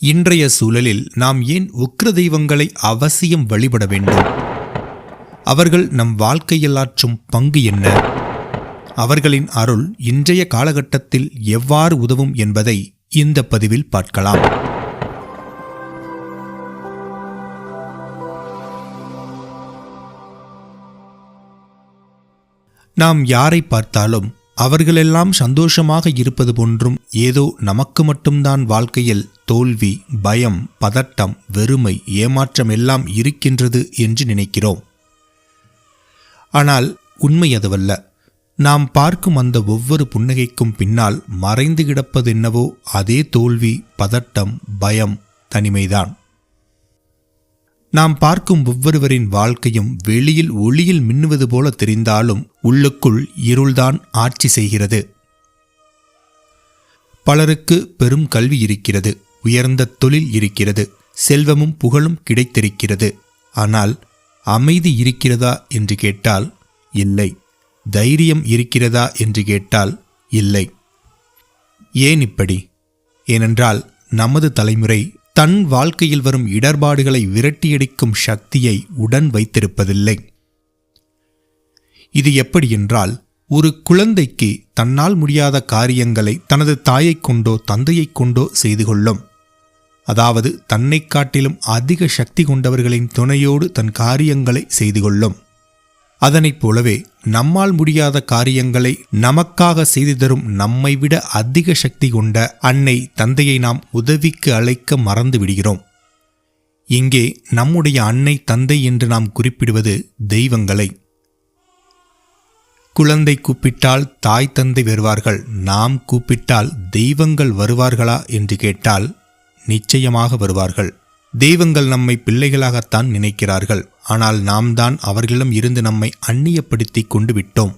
இன்றைய சூழலில் நாம் ஏன் உக்கிர தெய்வங்களை அவசியம் வழிபட வேண்டும்? அவர்கள் நம் வாழ்க்கையில் ஆற்றும் பங்கு என்ன? அவர்களின் அருள் இன்றைய காலகட்டத்தில் எவ்வாறு உதவும் என்பதை இந்த பதிவில் பார்க்கலாம். நாம் யாரை பார்த்தாலும் அவர்களெல்லாம் சந்தோஷமாக இருப்பது போன்றும் ஏதோ நமக்கு மட்டும்தான் வாழ்க்கையில் தோல்வி பயம் பதட்டம் வெறுமை ஏமாற்றம் எல்லாம் இருக்கின்றது என்று நினைக்கிறோம். ஆனால் உண்மை அதுவல்ல. நாம் பார்க்கும் அந்த ஒவ்வொரு புன்னகைக்கும் பின்னால் மறைந்து கிடப்பதென்னவோ அதே தோல்வி பதட்டம் பயம் தனிமைதான். நாம் பார்க்கும் ஒவ்வொருவரின் வாழ்க்கையும் வெளியில் ஒளியில் மின்னுவது போல தெரிந்தாலும் உள்ளுக்குள் இருள்தான் ஆட்சி செய்கிறது. பலருக்கு பெரும் கல்வி இருக்கிறது உயர்ந்த தொழில் இருக்கிறது செல்வமும் புகழும் கிடைத்திருக்கிறது. ஆனால் அமைதி இருக்கிறதா என்று கேட்டால் இல்லை. தைரியம் இருக்கிறதா என்று கேட்டால் இல்லை. ஏன் இப்படி? ஏனென்றால் நமது தலைமுறை தன் வாழ்க்கையில் வரும் இடர்பாடுகளை விரட்டியடிக்கும் சக்தியை உடன் வைத்திருப்பதில்லை. இது எப்படி என்றால் ஒரு குழந்தைக்கு தன்னால் முடியாத காரியங்களை தனது தாயைக் கொண்டோ தந்தையைக் கொண்டோ செய்து கொள்ளும். அதாவது தன்னைக் காட்டிலும் அதிக சக்தி கொண்டவர்களின் துணையோடு தன் காரியங்களை செய்து கொள்ளும். அதனைப் போலவே நம்மால் முடியாத காரியங்களை நமக்காக செய்து தரும் நம்மை விட அதிக சக்தி கொண்ட அன்னை தந்தையை நாம் உதவிக்கு அழைக்க மறந்து விடுகிறோம். இங்கே நம்முடைய அன்னை தந்தை என்று நாம் குறிப்பிடுவது தெய்வங்களை. குழந்தை கூப்பிட்டால் தாய் தந்தை வருவார்கள். நாம் கூப்பிட்டால் தெய்வங்கள் வருவார்களா என்று கேட்டால் நிச்சயமாக வருவார்கள். தெய்வங்கள் நம்மை பிள்ளைகளாகத்தான் நினைக்கிறார்கள். ஆனால் நாம் தான் அவர்களிடம் இருந்து நம்மை அந்நியப்படுத்தி கொண்டு விட்டோம்.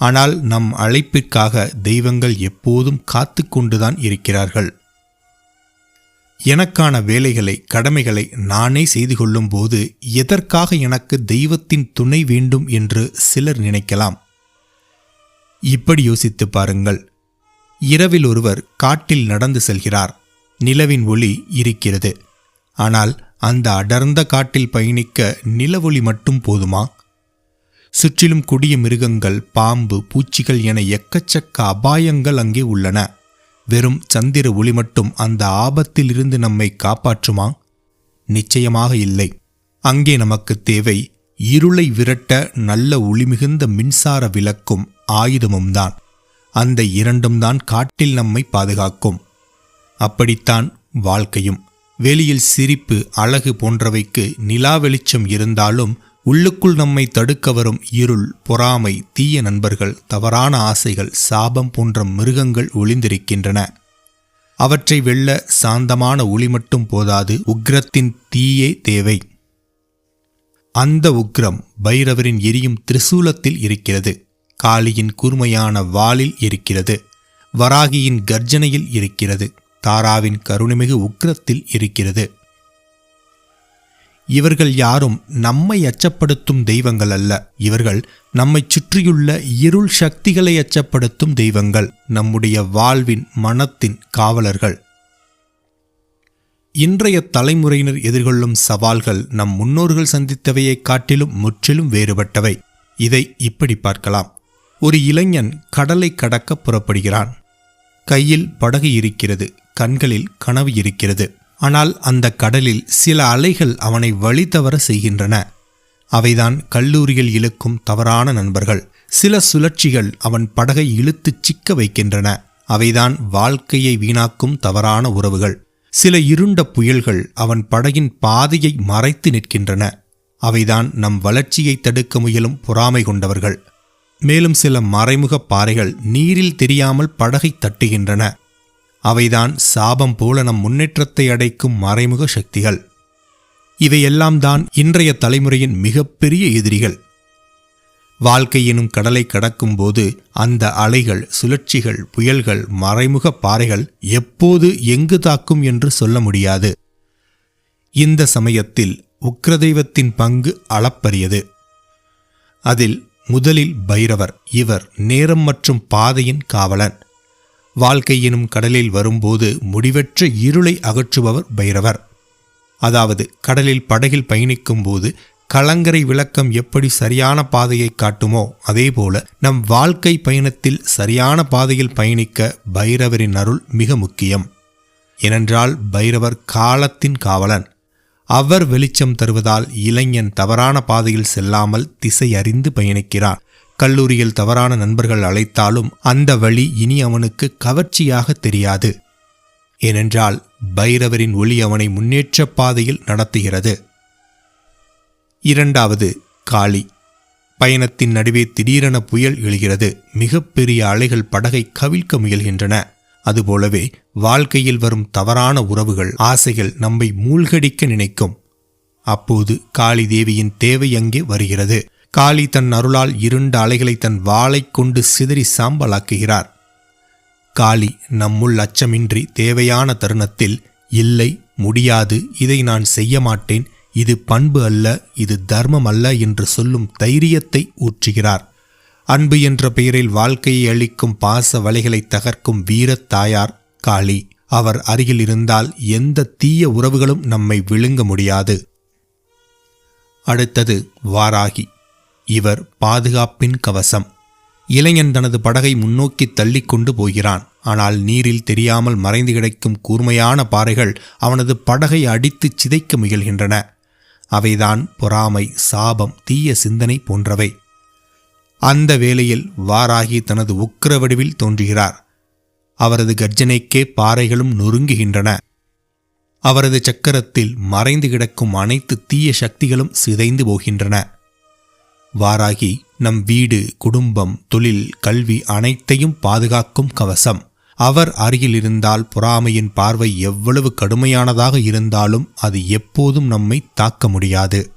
ஆனால் நம் அழைப்பிற்காக தெய்வங்கள் எப்போதும் காத்து கொண்டுதான் இருக்கிறார்கள். எனக்கான வேலைகளை கடமைகளை நானே செய்து கொள்ளும் போது எதற்காக எனக்கு தெய்வத்தின் துணை வேண்டும் என்று சிலர் நினைக்கலாம். இப்படி யோசித்து பாருங்கள். இரவில் ஒருவர் காட்டில் நடந்து செல்கிறார். நிலவின் ஒளி இருக்கிறது. ஆனால் அந்த அடர்ந்த காட்டில் பயணிக்க நிலவொளி மட்டும் போதுமா? சுற்றிலும் கொடிய மிருகங்கள் பாம்பு பூச்சிகள் என எக்கச்சக்க அபாயங்கள் அங்கே உள்ளன. வெறும் சந்திர ஒளி மட்டும் அந்த ஆபத்திலிருந்து நம்மை காப்பாற்றுமா? நிச்சயமாக இல்லை. அங்கே நமக்கு தேவை இருளை விரட்ட நல்ல ஒளிமிகுந்த மின்சார விளக்கும் ஆயுதமும் தான் அந்த இரண்டும் தான் காட்டில் நம்மை பாதுகாக்கும். அப்படித்தான் வாழ்க்கையும். வெளியில் சிரிப்பு அழகு போன்றவைக்கு நிலா வெளிச்சம் இருந்தாலும் உள்ளுக்குள் நம்மை தடுக்க வரும் இருள் பொறாமை தீய நண்பர்கள் தவறான ஆசைகள் சாபம் போன்ற மிருகங்கள் ஒளிந்திருக்கின்றன. அவற்றை வெல்ல சாந்தமான ஒளி மட்டும் போதாது உக்ரத்தின் தீயே தேவை. அந்த உக்ரம் பைரவரின் எரியும் திரிசூலத்தில் இருக்கிறது. காளியின் கூர்மையான வாளில் இருக்கிறது. வராகியின் கர்ஜனையில் இருக்கிறது. தாராவின் கருணைமிகு உக்கிரத்தில் இருக்கிறது. இவர்கள் யாரும் நம்மை அச்சப்படுத்தும் தெய்வங்கள் அல்ல. இவர்கள் நம்மை சுற்றியுள்ள இருள் சக்திகளை அச்சப்படுத்தும் தெய்வங்கள் நம்முடைய வாழ்வின் மனத்தின் காவலர்கள். இன்றைய தலைமுறையினர் எதிர்கொள்ளும் சவால்கள் நம் முன்னோர்கள் சந்தித்தவையைக் காட்டிலும் முற்றிலும் வேறுபட்டவை. இதை இப்படி பார்க்கலாம். ஒரு இளைஞன் கடலை கடக்க புறப்படுகிறான். கையில் படகு இருக்கிறது. கண்களில் கனவு இருக்கிறது. ஆனால் அந்த கடலில் சில அலைகள் அவனை வழி தவற செய்கின்றன. அவைதான் கல்லூரியில் இழுக்கும் தவறான நண்பர்கள். சில சுழற்சிகள் அவன் படகை இழுத்துச் சிக்க வைக்கின்றன. அவைதான் வாழ்க்கையை வீணாக்கும் தவறான உறவுகள். சில இருண்ட புயல்கள் அவன் படகின் பாதையை மறைத்து நிற்கின்றன. அவைதான் நம் வளர்ச்சியை தடுக்க முயலும் பொறாமை கொண்டவர்கள். மேலும் சில மறைமுக பாறைகள் நீரில் தெரியாமல் படகை தட்டுகின்றன. அவைதான் சாபம் போல நம் முன்னேற்றத்தை அடைக்கும் மறைமுக சக்திகள். இவையெல்லாம் தான் இன்றைய தலைமுறையின் மிகப்பெரிய எதிரிகள். வாழ்க்கை எனும் கடலை கடக்கும்போது அந்த அலைகள் சுழற்சிகள் புயல்கள் மறைமுக பாறைகள் எப்போது எங்கு தாக்கும் என்று சொல்ல முடியாது. இந்த சமயத்தில் உக்ரதெய்வத்தின் பங்கு அளப்பரியது. அதில் முதலில் பைரவர் இவர் நேரம் மற்றும் பாதையின் காவலன். வாழ்க்கை எனும் கடலில் வரும்போது முடிவற்ற இருளை அகற்றுபவர் பைரவர். அதாவது கடலில் படகில் பயணிக்கும் போது கலங்கரை விளக்கம் எப்படி சரியான பாதையை காட்டுமோ அதேபோல நம் வாழ்க்கை பயணத்தில் சரியான பாதையில் பயணிக்க பைரவரின் அருள் மிக முக்கியம். ஏனென்றால் பைரவர் காலத்தின் காவலன். அவர் வெளிச்சம் தருவதால் இளைஞன் தவறான பாதையில் செல்லாமல் திசை அறிந்து பயணிக்கிறான். கல்லூரியில் தவறான நண்பர்கள் அழைத்தாலும் அந்த வழி இனி அவனுக்கு கவர்ச்சியாக தெரியாது. ஏனென்றால் பைரவரின் ஒளி அவனை முன்னேற்ற பாதையில் நடத்துகிறது. இரண்டாவது காளி. பயணத்தின் நடுவே திடீரென புயல் எழுகிறது. மிகப்பெரிய அலைகள் படகை கவிழ்க்க முயல்கின்றன. அதுபோலவே வாழ்க்கையில் வரும் தவறான உறவுகள் ஆசைகள் நம்மை மூழ்கடிக்க நினைக்கும். அப்போது காளி தேவியின் தேவை அங்கே வருகிறது. காளி தன் அருளால் இருண்ட அலைகளை தன் வாளைக் கொண்டு சிதறி சாம்பலாக்குகிறார். காளி நம்முள் அச்சமின்றி தேவையான தருணத்தில் இல்லை முடியாது இதை நான் செய்ய மாட்டேன் இது பண்பு அல்ல இது தர்மம் அல்ல என்று சொல்லும் தைரியத்தை ஊற்றுகிறார். அன்பு என்ற பெயரில் வாழ்க்கையை அளிக்கும் பாச வலைகளை தகர்க்கும் வீரத் தாயார் காளி. அவர் அருகில் இருந்தால் எந்த தீய உறவுகளும் நம்மை விழுங்க முடியாது. அடுத்தது வாராகி. இவர் பாதுகாப்பின் கவசம். இளைஞன் தனது படகை முன்னோக்கி தள்ளிக்கொண்டு போகிறான். ஆனால் நீரில் தெரியாமல் மறைந்து கிடக்கும் கூர்மையான பாறைகள் அவனது படகை அடித்து சிதைக்க முயல்கின்றன. அவைதான் பொறாமை சாபம் தீய சிந்தனை போன்றவை. அந்த வேளையில் வாராகி தனது உக்கிர வடிவில் தோன்றுகிறார். அவரது கர்ஜனைக்கே பாறைகளும் நொறுங்குகின்றன. அவரது சக்கரத்தில் மறைந்து கிடக்கும் அனைத்து தீய சக்திகளும் சிதைந்து போகின்றன. வாராகி நம் வீடு குடும்பம் தொழில் கல்வி அனைத்தையும் பாதுகாக்கும் கவசம். அவர் அருகில் இருந்தால் பொறாமையின் பார்வை எவ்வளவு கடுமையானதாக இருந்தாலும் அது எப்போதும் நம்மை தாக்க முடியாது.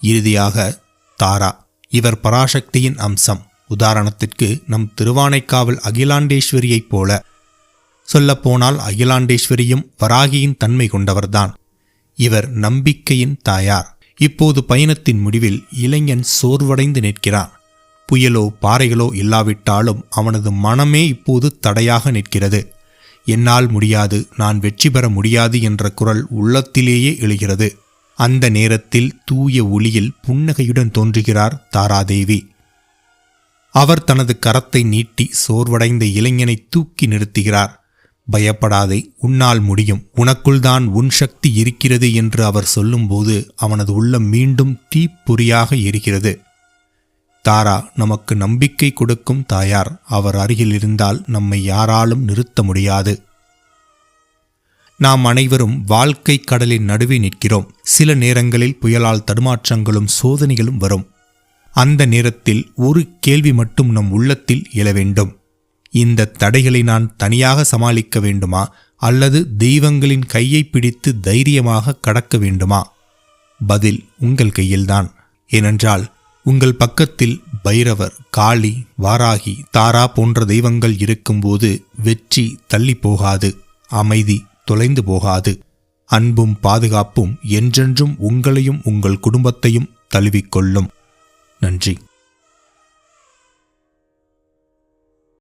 இறுதியாக தாரா இவர் பராசக்தியின் அம்சம். உதாரணத்திற்கு நம் திருவானைக்காவல் அகிலாண்டேஸ்வரியைப் போல. சொல்லப்போனால் அகிலாண்டேஸ்வரியும் வராகியின் தன்மை கொண்டவர்தான். இவர் நம்பிக்கையின் தாயார். இப்போது பயணத்தின் முடிவில் இளைஞன் சோர்வடைந்து நிற்கிறான். புயலோ பாறைகளோ இல்லாவிட்டாலும் அவனது மனமே இப்போது தடையாக நிற்கிறது. என்னால் முடியாது நான் வெற்றி பெற முடியாது என்ற குரல் உள்ளத்திலேயே எழுகிறது. அந்த நேரத்தில் தூய ஒளியில் புன்னகையுடன் தோன்றுகிறார் தாராதேவி. அவர் தனது கரத்தை நீட்டி சோர்வடைந்த இளைஞனை தூக்கி நிறுத்துகிறார். பயப்படாதே உன்னால் முடியும். உனக்குள்தான் உன் சக்தி இருக்கிறது என்று அவர் சொல்லும்போது அவனது உள்ளம் மீண்டும் தீப்பொறியாக எரிகிறது. தாரா நமக்கு நம்பிக்கை கொடுக்கும் தாயார் அவர் அருகில் இருந்தால் நம்மை யாராலும் நிறுத்த முடியாது. நாம் அனைவரும் வாழ்க்கை கடலின் நடுவே நிற்கிறோம். சில நேரங்களில் புயலால் தடுமாற்றங்களும் சோதனைகளும் வரும். அந்த நேரத்தில் ஒரு கேள்வி மட்டும் நம் உள்ளத்தில் எழ வேண்டும். இந்த தடைகளை நான் தனியாக சமாளிக்க வேண்டுமா? அல்லது தெய்வங்களின் கையை பிடித்து தைரியமாக கடக்க வேண்டுமா? பதில் உங்கள் கையில்தான். ஏனென்றால் உங்கள் பக்கத்தில் பைரவர் காளி வாராகி தாரா போன்ற தெய்வங்கள் இருக்கும்போது வெற்றி தள்ளி போகாது அமைதி தொலைந்து போகாது. அன்பும் பாதுகாப்பும் என்றென்றும் உங்களையும் உங்கள் குடும்பத்தையும் தழுவிக்கொள்ளும். நன்றி.